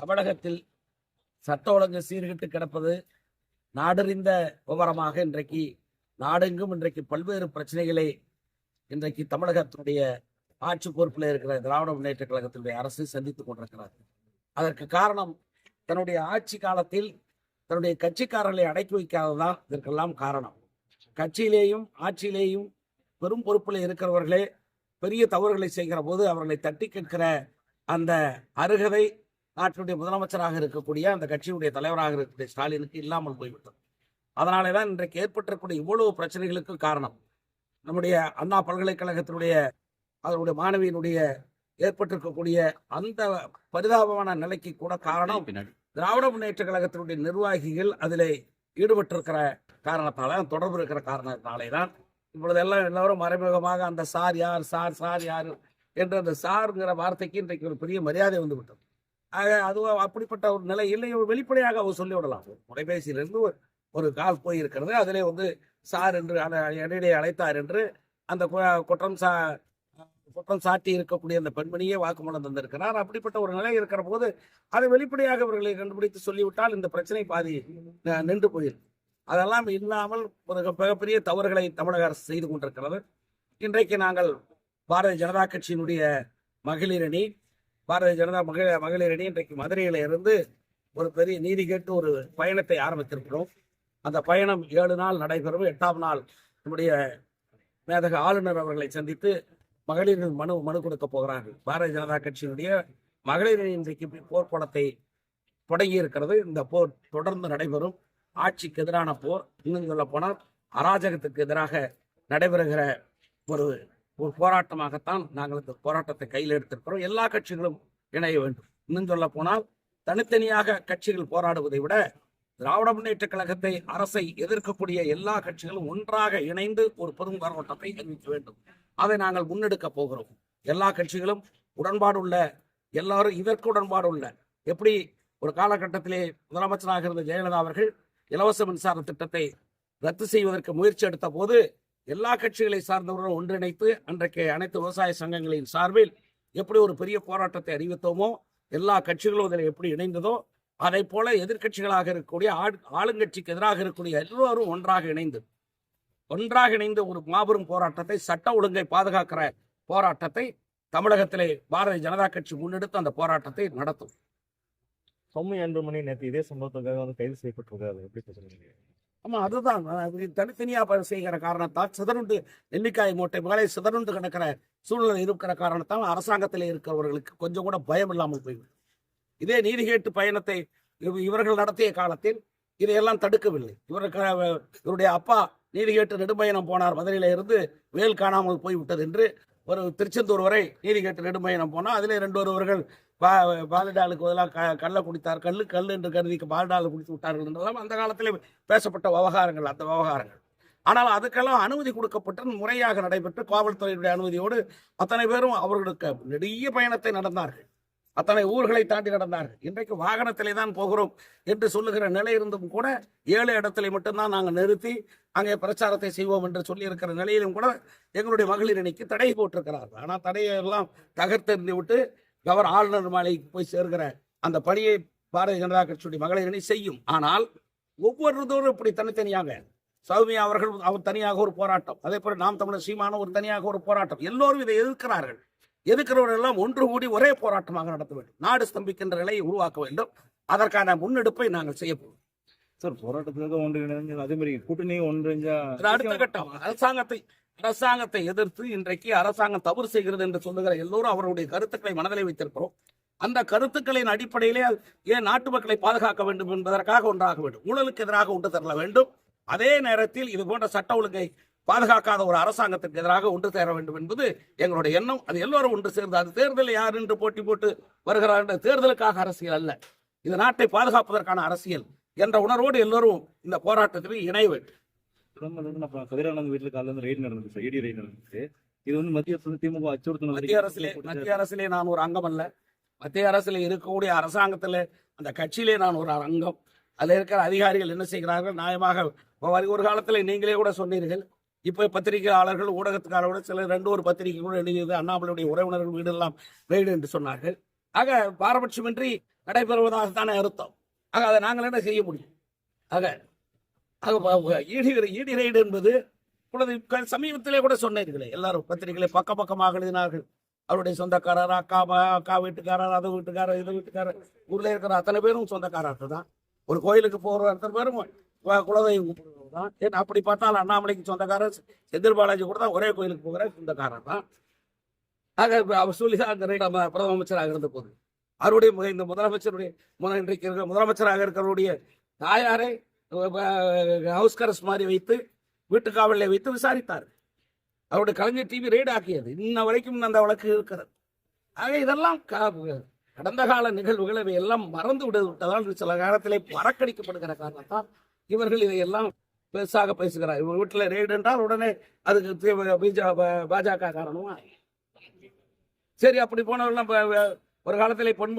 தமிழகத்தில் சட்ட ஒழுங்கு சீர்கிட்டு கிடப்பது நாடறிந்த விவரமாக இன்றைக்கு நாடெங்கும் இன்றைக்கு பல்வேறு பிரச்சனைகளை இன்றைக்கு தமிழகத்தினுடைய ஆட்சி பொறுப்பில் இருக்கிற திராவிட முன்னேற்ற கழகத்தினுடைய அரசு சந்தித்துக் கொண்டிருக்கிறார் அதற்கு காரணம் தன்னுடைய ஆட்சி காலத்தில் தன்னுடைய கட்சிக்காரர்களை அடக்கி வைக்காததான் இதற்கெல்லாம் காரணம். கட்சியிலேயும் ஆட்சியிலேயும் பெரும் பொறுப்பில் இருக்கிறவர்களே பெரிய தவறுகளை செய்கிற போது அவர்களை தட்டி கேட்கிற அந்த அருகதை நாட்டினுடைய முதலமைச்சராக இருக்கக்கூடிய அந்த கட்சியுடைய தலைவராக இருக்கக்கூடிய ஸ்டாலினுக்கு இல்லாமல் போய்விட்டது. அதனாலே தான் இன்றைக்கு ஏற்பட்டிருக்கக்கூடிய இவ்வளவு பிரச்சனைகளுக்கும் காரணம் நம்முடைய அண்ணா பல்கலைக்கழகத்தினுடைய அதனுடைய மாணவியினுடைய ஏற்பட்டிருக்கக்கூடிய அந்த பரிதாபமான நிலைக்கு கூட காரணம் திராவிட முன்னேற்ற கழகத்தினுடைய நிர்வாகிகள் அதில் ஈடுபட்டிருக்கிற காரணத்தால தொடர்பு இருக்கிற காரணத்தினாலே தான் இப்பொழுதெல்லாம் எல்லாரும் மறைமுகமாக அந்த சார் யார் சார் சார் யார் என்ற அந்த சாருங்கிற வார்த்தைக்கு இன்றைக்கு ஒரு பெரிய மரியாதை வந்து விட்டது ஆக அப்படிப்பட்ட ஒரு நிலை இல்லை. ஒரு வெளிப்படையாக அவர் சொல்லிவிடலாம் தொலைபேசியிலிருந்து ஒரு ஒரு கால் போயிருக்கிறது. அதிலே வந்து சார் என்று அந்த இடையிலே அழைத்தார் என்று அந்த கு- குற்றம் சா குற்றம் சாட்டி இருக்கக்கூடிய அந்த பெண்மணியே வாக்குமூலம் தந்திருக்கிறார். அப்படிப்பட்ட ஒரு நிலை இருக்கிற போது அதை வெளிப்படையாக அவர்களை கண்டுபிடித்து சொல்லிவிட்டால் இந்த பிரச்சனை பாதி ந- நின்று போயிடும் அதெல்லாம் இல்லாமல் மிகப்பெரிய தவறுகளை தமிழக அரசு செய்து கொண்டிருக்கிறது. இன்றைக்கு நாங்கள் பாரதிய ஜனதா கட்சியினுடைய மகளிரணி பாரதிய ஜனதா மகளிர் மகளிர் அணி இன்றைக்கு மதுரையில இருந்து ஒரு பெரிய நீதி கேட்டு ஒரு பயணத்தை ஆரம்பித்திருக்கிறோம். அந்த பயணம் ஏழு நாள் நடைபெறும். எட்டாம் நாள் நம்முடைய மேதக ஆளுநர் அவர்களை சந்தித்து மகளிரின் மனு மனு கொடுக்க போகிறார்கள். பாரதிய ஜனதா கட்சியினுடைய மகளிர் இன்றைக்கு போர்க்குளத்தை தொடங்கி இருக்கிறது. இந்த போர் தொடர்ந்து நடைபெறும். ஆட்சிக்கு எதிரான போர். இன்னும் சொல்ல போனால் அராஜகத்துக்கு எதிராக நடைபெறுகிற ஒரு ஒரு போராட்டமாகத்தான் நாங்கள் இந்த போராட்டத்தை கையில் எடுத்திருக்கிறோம். எல்லா கட்சிகளும் இணைய வேண்டும். இன்னும் சொல்ல போனால் தனித்தனியாக கட்சிகள் போராடுவதை விட திராவிட முன்னேற்ற கழகத்தை அரசை எதிர்க்கக்கூடிய எல்லா கட்சிகளும் ஒன்றாக இணைந்து ஒரு பெரும் போராட்டத்தை அறிவிக்க வேண்டும். அதை நாங்கள் முன்னெடுக்க போகிறோம். எல்லா கட்சிகளும் உடன்பாடு உள்ள எல்லாரும் இதற்கு உடன்பாடு உள்ள எப்படி ஒரு காலகட்டத்திலே முதலமைச்சராக இருந்த ஜெயலலிதா அவர்கள் இலவச மின்சார திட்டத்தை ரத்து செய்வதற்கு முயற்சி எடுத்த போது எல்லா கட்சிகளை சார்ந்தவர்களும் ஒன்றிணைத்து அன்றைக்கு அனைத்து விவசாய சங்கங்களின் சார்பில் எப்படி ஒரு பெரிய போராட்டத்தை அறிவித்தோமோ எல்லா கட்சிகளும் அதில் எப்படி இணைந்ததோ அதை போல எதிர்க்கட்சிகளாக இருக்கக்கூடிய ஆள்- ஆளுங்கட்சிக்கு எதிராக இருக்கக்கூடிய எல்லோரும் ஒன்றாக இணைந்து ஒன்றாக இணைந்து ஒரு மாபெரும் போராட்டத்தை சட்ட ஒழுங்கை பாதுகாக்கிற போராட்டத்தை தமிழகத்திலே பாரதிய ஜனதா கட்சி முன்னெடுத்து அந்த போராட்டத்தை நடத்தும். சௌமி அன்புமணி நேற்று இதே சம்பவத்துக்காக வந்து கைது செய்யப்பட்டிருக்காரு. எப்படி சொல்லுங்க ஆமா அதுதான். தனித்தனியாக தனித்தனியா செய்கிற காரணத்தால் சிதறுண்டு நெல்லிக்காய் மூட்டை மேலே சிதறுண்டு கிடக்கிற சூழ்நிலை இருக்கிற காரணத்தால் அரசாங்கத்தில் இருக்கிறவர்களுக்கு கொஞ்சம் கூட பயம் இல்லாமல் போய்விடும். இதே நீதி கேட்டு பயணத்தை இவர்கள் நடத்திய காலத்தில் இதையெல்லாம் தடுக்கவில்லை. இவருக்கு இவருடைய அப்பா நீதி கேட்டு நெடும்பயணம் போனார். மதுரையில இருந்து வேல் காணாமல் போய்விட்டது என்று ஒரு திருச்செந்தூர் வரை நீதி கேட்டு நெடும்பயணம் போனால் அதிலே ரெண்டு ஒருவர்கள் பா பாலிடாலுக்கு பதிலாக க கல்லை குடித்தார். கல்லு கல் என்று கருதி பாலிடால் குடித்து விட்டார்கள் என்றெல்லாம் அந்த காலத்திலே பேசப்பட்ட விவகாரங்கள் அந்த விவகாரங்கள் ஆனால் அதுக்கெல்லாம் அனுமதி கொடுக்கப்பட்டு முறையாக நடைபெற்று காவல்துறையினுடைய அனுமதியோடு அத்தனை பேரும் அவர்களுக்கு நெடிய பயணத்தை நடந்தார்கள். அத்தனை ஊர்களை தாண்டி நடந்தார்கள். இன்றைக்கு வாகனத்திலே தான் போகிறோம் என்று சொல்லுகிற நிலை இருந்தும் கூட ஏழு இடத்துல மட்டும்தான் நாங்கள் நிறுத்தி அங்கே பிரச்சாரத்தை செய்வோம் என்று சொல்லியிருக்கிற நிலையிலும் கூட எங்களுடைய மகளிர் அணிக்கு தடை போட்டிருக்கிறார்கள். ஆனால் தடையை எல்லாம் தகர்த்தெறிந்து விட்டு கவர் ஆளுநர் மாலைக்கு போய் சேர்கிற அந்த பணியை பாரதிய ஜனதா கட்சியுடைய மகளிர் அணி செய்யும். ஆனால் ஒவ்வொருத்தரும் இப்படி தனித்தனியாக சௌமியா அவர்கள் அவர் தனியாக ஒரு போராட்டம். அதே போல நாம் தமிழர் சீமான ஒரு தனியாக ஒரு போராட்டம். எல்லோரும் இதை எதிர்க்கிறார்கள். எதிர்க்கிறவர்கள் எல்லாம் ஒன்று கூடி ஒரே போராட்டமாக நடத்த வேண்டும். நாடு ஸ்தம்பிக்கின்ற நிலையை உருவாக்க வேண்டும். அதற்கான முன்னெடுப்பை நாங்கள் செய்ய போகிறோம். சார் போராட்டத்துக்காக ஒன்றிணைஞ்சு அதே மாதிரி கூட்டணியும் ஒன்றிணைஞ்சா அடுத்த கட்டம். அரசாங்கத்தை அரசாங்கத்தை எதிர்த்து இன்றைக்கு அரசாங்கம் தவறு செய்கிறது என்று சொல்லுகிற எல்லோரும் அவருடைய கருத்துக்களை மனதிலே வைத்திருக்கிறோம். அந்த கருத்துக்களின் அடிப்படையிலே ஏன் நாட்டு மக்களை பாதுகாக்க வேண்டும் என்பதற்காக ஒன்றாக வேண்டும். ஊழலுக்கு எதிராக ஒன்று தரல வேண்டும். அதே நேரத்தில் இது போன்ற சட்ட ஒழுங்கை பாதுகாக்காத ஒரு அரசாங்கத்திற்கு எதிராக ஒன்று சேர வேண்டும் என்பது எங்களுடைய எண்ணம். அது எல்லோரும் ஒன்று சேர்ந்து அது தேர்தல் யார் என்று போட்டி போட்டு வருகிறார் என்ற தேர்தலுக்காக அரசியல் அல்ல. இது நாட்டை பாதுகாப்பதற்கான அரசியல் என்ற உணர்வோடு எல்லோரும் இந்த போராட்டத்தில் இணைய வேண்டும் கதிரானந்த் வீட்டுல காலையில ரெய்டு நடந்துச்சு இடி ரெய்டு நடந்துச்சு. இது வந்து மத்திய திமுக அச்சுறுத்தணும் மத்திய அரசிலே மத்திய அரசிலே நான் ஒரு அங்கம் அல்ல. மத்திய அரசில் இருக்கக்கூடிய அரசாங்கத்தில் அந்த கட்சியிலே நான் ஒரு அங்கம். அதில் இருக்கிற அதிகாரிகள் என்ன செய்கிறார்கள்? நியாயமாக ஒரு காலத்தில் நீங்களே கூட சொன்னீர்கள். இப்போ பத்திரிகையாளர்கள் ஊடகத்துக்காரோட சில ரெண்டு ஒரு பத்திரிகை கூட எழுதியது அண்ணாமலையுடைய உறவினர்கள் வீடெல்லாம் ரெய்டு என்று சொன்னார்கள். ஆக பாரபட்சமின்றி நடைபெறுவதாகத்தானே அர்த்தம். ஆக அதை நாங்கள் என்ன செய்ய முடியும்? ஆக ஆக ப- ஈடி ஈடி ரைடு என்பது இப்பொழுது சமீபத்திலே கூட சொன்னீர்களே எல்லாரும் பத்திரிகைகளை பக்க பக்கமாக எழுதினார்கள். அவருடைய சொந்தக்காரர் அக்கா அக்கா வீட்டுக்காரர் அதை வீட்டுக்காரர் இதை வீட்டுக்காரர் ஊரில் இருக்கிற அத்தனை பேரும் சொந்தக்காரர்கள் தான். ஒரு கோயிலுக்கு போகிற அத்தனை பேரும் வ- குலதெய்வம். தான். ஏன் அப்படி பார்த்தாலும் அண்ணாமலைக்கு சொந்தக்காரர் செந்தில் பாலாஜி கூட தான் ஒரே கோயிலுக்கு போகிற சொந்தக்காரர் தான். ஆக அவர் சொல்லி தான் அந்த நம்ம பிரதம அமைச்சராக இருந்த போது. அவருடைய மு- இந்த முதலமைச்சருடைய முத- இன்றைக்கு இருக்கிற முதலமைச்சராக இருக்கிறவருடைய தாயாரை ஹவுஸ் கரஸ் மாதிரி வைத்து வீட்டு காவலில் வைத்து விசாரித்தார். அவருடைய கலைஞர் டிவி ரெய்டு ஆக்கியது. இன்ன வரைக்கும் அந்த வழக்கு இருக்கிறது. ஆக இதெல்லாம் கா- கடந்த கால நிகழ்வுகள் இவை எல்லாம் மறந்து விட விட்டதால் சில காலத்திலே மறக்கடிக்கப்படுகிற காரணத்தால் இவர்கள் இதையெல்லாம் பெருசாக பேசுகிறார். இவங்க வீட்டில் ரெய்டு என்றால் உடனே அதுக்கு பாஜக காரணமா? சரி அப்படி போனவர்கள் நம்ம ஒரு காலத்தில் பொன்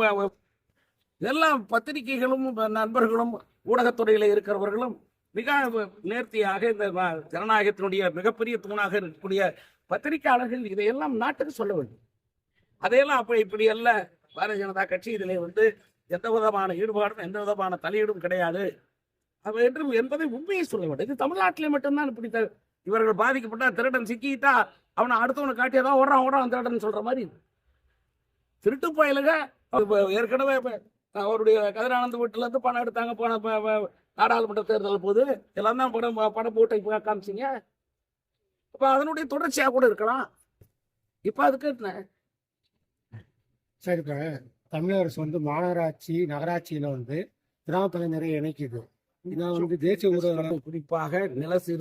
எல்லாம் பத்திரிகைகளும் நண்பர்களும் ஊடகத்துறையில் இருக்கிறவர்களும் மிக நேர்த்தியாக இந்த ஜனநாயகத்தினுடைய மிகப்பெரிய தூணாக இருக்கக்கூடிய பத்திரிகையாளர்கள் இதையெல்லாம் நாட்டுக்கு சொல்ல வேண்டும். அதையெல்லாம் அப்ப இப்படி அல்ல. பாரதிய ஜனதா கட்சி இதிலே வந்து எந்த விதமான ஈடுபாடும் எந்த விதமான தலையீடும் கிடையாது. என்று என்பதை உண்மையை சொல்ல வேண்டும். இது தமிழ்நாட்டிலே மட்டும்தான் இப்படி இவர்கள் பாதிக்கப்பட்டா திருடன் சிக்கிட்டா அவனை அடுத்தவனை காட்டியதான் ஓடுறான் ஓடுறான் திருடன் சொல்ற மாதிரி திருட்டு பயலுக ஏற்கனவே அவருடைய கதிரானந்த வீட்டுல இருந்து பணம் எடுத்தாங்க பணம் நாடாளுமன்ற தேர்தல் போது. எல்லாம் தான் படம் படம் போட்டு காமிச்சிங்க. இப்ப அதனுடைய தொடர்ச்சியா கூட இருக்கலாம். இப்ப அதுக்கு என்ன? சரி தமிழரசு வந்து மாநகராட்சி நகராட்சியில வந்து கிராம பகுதியினரை இணைக்குது. இதான் வந்து தேசிய ஊடகங்கள் குறிப்பாக நிலசீர்